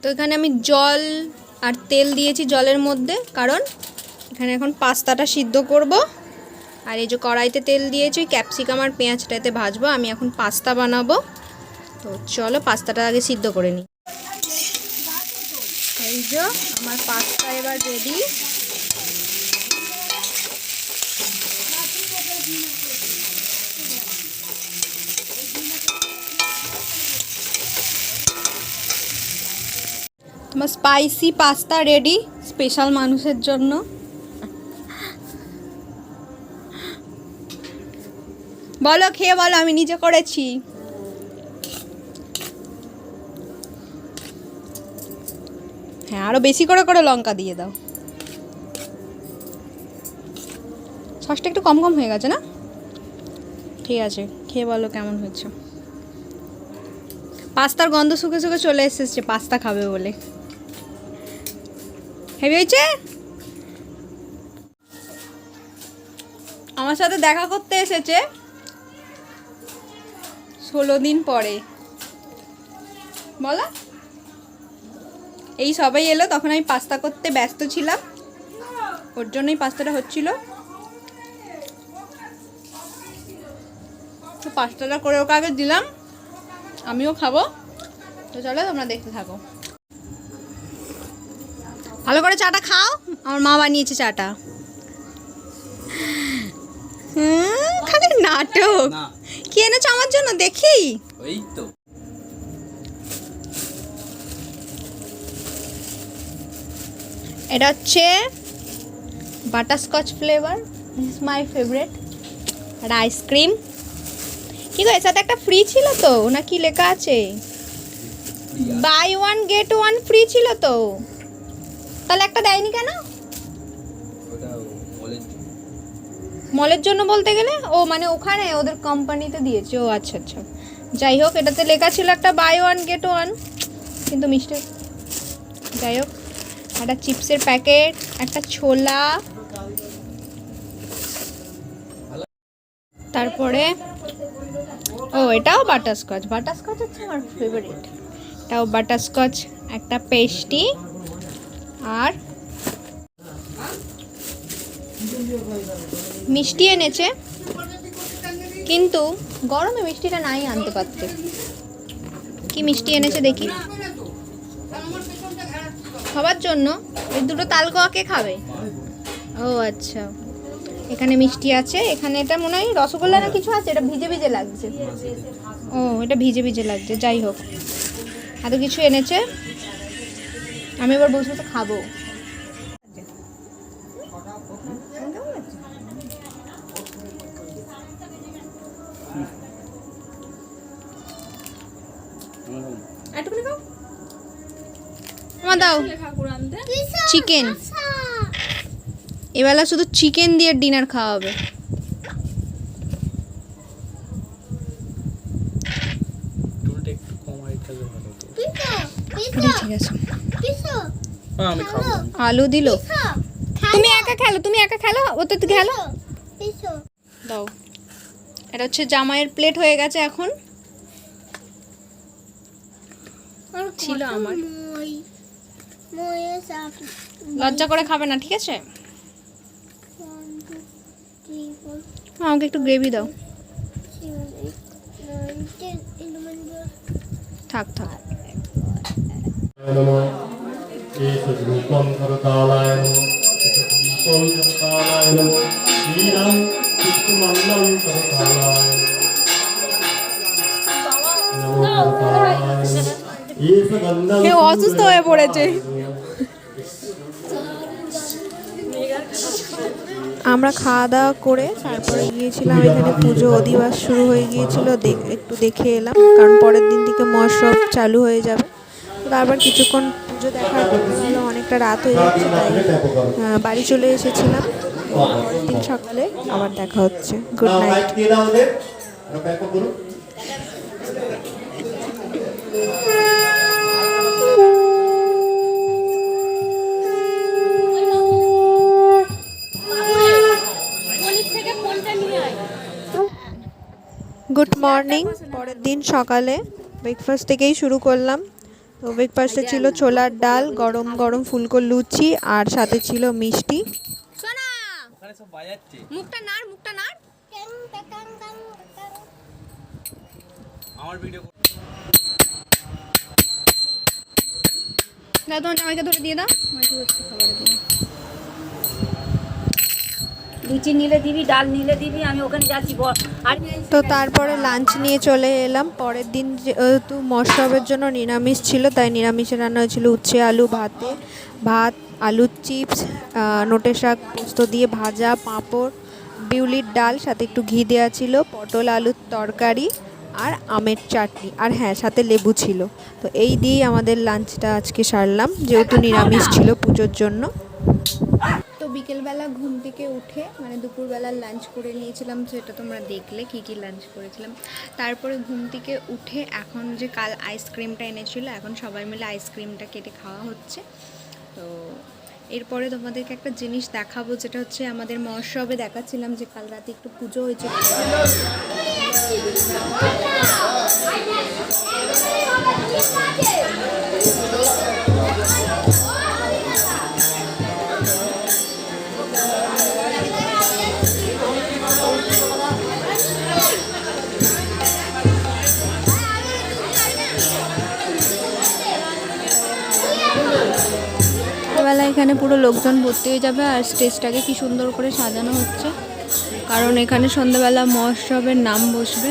তো এখানে আমি জল আর তেল দিয়েছি জলের মধ্যে, কারণ এখানে এখন পাস্তাটা সিদ্ধ করব। আর এই যে কড়াইতে তেল দিয়েছি ক্যাপসিকাম আর পেঁয়াজটাতে ভাজবো, আমি এখন পাস্তা বানাবো। তো চলো পাস্তাটা আগে সিদ্ধ করে নিই। এই যে আমার পাস্তা এবার রেডি তোমার স্পাইসি পাস্তা রেডি স্পেশাল মানুষের জন্য। বলো, খেয়ে বলো, আমি নিজে করেছি। হ্যাঁ আরও বেশি করে করে লঙ্কা দিয়ে দাও। সসটা একটু কম কম হয়ে গেছে না? ঠিক আছে, খেয়ে বলো কেমন হয়েছে। পাস্তার গন্ধ শুকে শুকে চলে এসেছে, পাস্তা খাবে বলে। হেভি হয়েছে? আমার সাথে দেখা করতে এসেছে ষোলো দিন পরে। বলা। এই সবাই এলো, তখন আমি পাস্তা করতে ব্যস্ত ছিলাম। ওর জন্যই পাস্তাটা হচ্ছিল। তো পাস্তাটা করে ওকে আগে দিলাম। আমিও খাব। তো চলো তোমরা দেখতে থাকো। ভালো করে চাটা খাও। আমার মা বানিয়েছে চাটা। হুম, খালি নাটক। কি এনেছো আমার জন্য? দেখি। ওই তো। এটা হচ্ছে butterscotch flavour this my favourite R ice cream কি গো এর সাথে একটা ফ্রি ছিল তো? না কি লেখা আছে? Buy one get one free ছিল তো? তাহলে একটা দেয়নি কেন? মলের জন্য। বলতে গেলে? ও মানে ওখানে ওদের কোম্পানিতে দিয়েছে। ও আচ্ছা আচ্ছা। যাই হোক এটাতে লেখা ছিল একটা বাই ওয়ান গেট ওয়ান কিন্তু মিষ্টি যাই হোক একটা চিপসের প্যাকেট একটা ছোলা। তারপরে ও এটাও বাটারস্কচ বাটারস্কচ হচ্ছে আমার ফেভারিট এটাও বাটারস্কচ একটা পেস্টি আর মিষ্টি এনেছে, কিন্তু গরমে মিষ্টিটা নাই আনতে পারতে। কি মিষ্টি এনেছে দেখি। সবার জন্য? এই দুটো তালগোয়া কে খাবে? ও আচ্ছা। এখানে মিষ্টি আছে, এখানে এটা মনে হয় রসগোল্লা না কিছু আছে? এটা ভিজে ভিজে লাগছে। ও, এটা ভিজে ভিজে লাগছে, যাই হোক। এত কিছু এনেছে। আমি এবার বসে বসে খাব। আমার দাও। চিকেন এবেলা শুধু চিকেন দিয়ে ডিনার খাওয়া হবে। ঠিক আছে। আমি খাব। আলু দিল। তুমি একা খেলো তুমি একা খেলো? ও তো খেলো? দাও। এটা হচ্ছে জামাইয়ের প্লেট হয়ে গেছে এখন। ছিল আমার। লজ্জা করে খাবে না ঠিক আছে? আমাকে একটু গ্রেভি দাও। থাক থাক। नमः एतद्रूपं करतालाय नमः एतद्दीपं करतालाय नमः क्षीरं पुष्पमन्नं करतालाय नमो करतालाय नमः एतगन्धं কেউ অসুস্থ হয়ে পড়েছে আমরা খাওয়া দাওয়া করে তারপরে গিয়েছিলাম এখানে পুজো অধিবাস শুরু হয়ে গিয়েছিল দেখ- একটু দেখে এলাম কারণ পরের দিন থেকে মহোৎসব চালু হয়ে যাবে তো তারপর কিছুক্ষণ পুজো দেখার জন্য অনেকটা রাত হয়ে যাচ্ছে তাই বাড়ি চলে এসেছিলাম। পরের দিন সকালে আবার দেখা হচ্ছে। গুড নাইট গুড মর্নিং পরের দিন সকালে ব্রেকফাস্ট থেকেই শুরু করলাম। তো ব্রেকফাস্টে ছিল ছোলার ডাল গরম গরম ফুলকো লুচি আর সাথে ছিল মিষ্টি। দাদা ওখানে সব বাজাচ্ছে। মুখটা নাড় মুখটা নাড়। আমার ভিডিও দাও তোমার জামাইকে ধরে দিয়ে দাও। মাইকে হচ্ছে খাবারে দিয়ে লুচি নিলে দিবি ডাল নিলে দিবি আমি ওখানে যাচ্ছি আর তো তারপরে লাঞ্চ নিয়ে চলে এলাম। পরের দিন যেহেতু মশরবের জন্য নিরামিষ ছিল তাই নিরামিষে রান্না হয়েছিল উচ্ছে আলু ভাতে। ভাত আলুর চিপস নোটে শাক পোস্ত দিয়ে ভাজা পাঁপড় বিউলির ডাল সাথে একটু ঘি দেওয়া ছিল পটল আলুর তরকারি আর আমের চাটনি। আর হ্যাঁ সাথে লেবু ছিল। তো এই দিয়েই আমাদের লাঞ্চটা আজকে সারলাম যেহেতু নিরামিষ ছিল পুজোর জন্য। বিকেলবেলা ঘুম থেকে উঠে মানে দুপুরবেলা লাঞ্চ করে নিয়েছিলাম সেটা তোমরা দেখলে কী কী লাঞ্চ করেছিলাম তারপরে ঘুম থেকে উঠে এখন যে কাল আইসক্রিমটা এনেছিল এখন সবাই মিলে আইসক্রিমটা কেটে খাওয়া হচ্ছে তো এরপরে তোমাদেরকে একটা জিনিস দেখাবো যেটা হচ্ছে আমাদের মহোৎসবে দেখাচ্ছিলাম যে কাল রাতে একটু পুজো হয়েছে এখানে পুরো লোকজন ভর্তি হয়ে যাবে আর স্টেজটাকে কি সুন্দর করে সাজানো হচ্ছে। কারণ এখানে সন্ধ্যাবেলা মহোৎসবের নাম বসবে।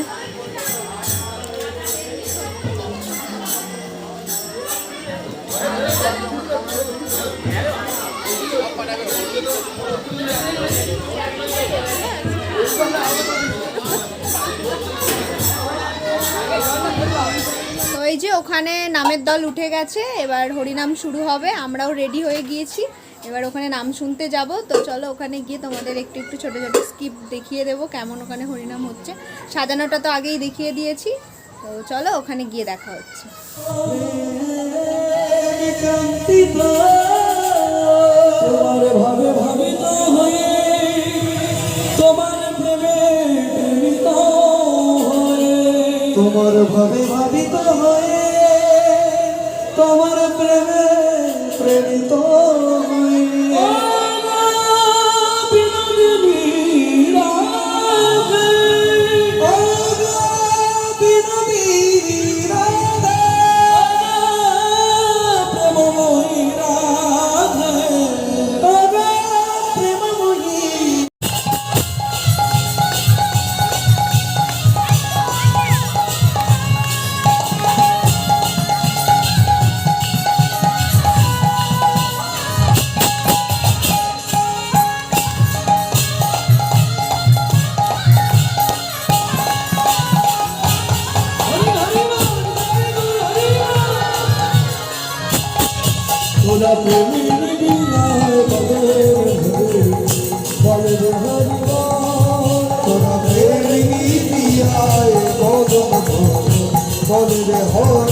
ওখানে নামের দল উঠে গেছে, এবার হরিনাম শুরু হবে, আমরাও রেডি হয়ে গিয়েছি। এবার ওখানে নাম শুনতে যাব, তো চলো ওখানে গিয়ে তোমাদের একটু একটু ছোটো ছোটো স্কিপ দেখিয়ে দেবো কেমন ওখানে হরিনাম হচ্ছে। সাজানোটা তো আগেই দেখিয়ে দিয়েছি, তো চলো ওখানে গিয়ে দেখা হচ্ছে। তোমার ভাবে frente প্রেমের বিনায় বলে হরি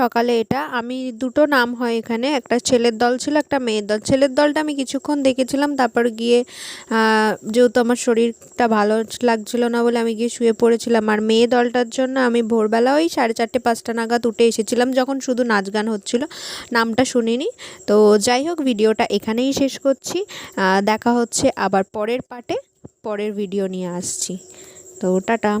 সকালে এটা। আমি দুটো নাম হয় এখানে। একটা ছেলের দল ছিল, একটা মেয়ের দল। ছেলের দলটা আমি কিছুক্ষণ দেখেছিলাম, তারপর গিয়ে যেহেতু আমার শরীরটা ভালো লাগছিল না বলে আমি গিয়ে শুয়ে পড়েছিলাম। আর মেয়ে দলটার জন্য আমি ভোরবেলা ওই সাড়ে চারটে, পাঁচটা নাগাদ উঠে এসেছিলাম যখন শুধু নাচ গান হচ্ছিল। নামটা শুনিনি। তো যাই হোক, ভিডিওটা এখানেই শেষ করছি। দেখা হচ্ছে আবার পরের পার্টে। পরের ভিডিও নিয়ে আসছি। তো টাটা।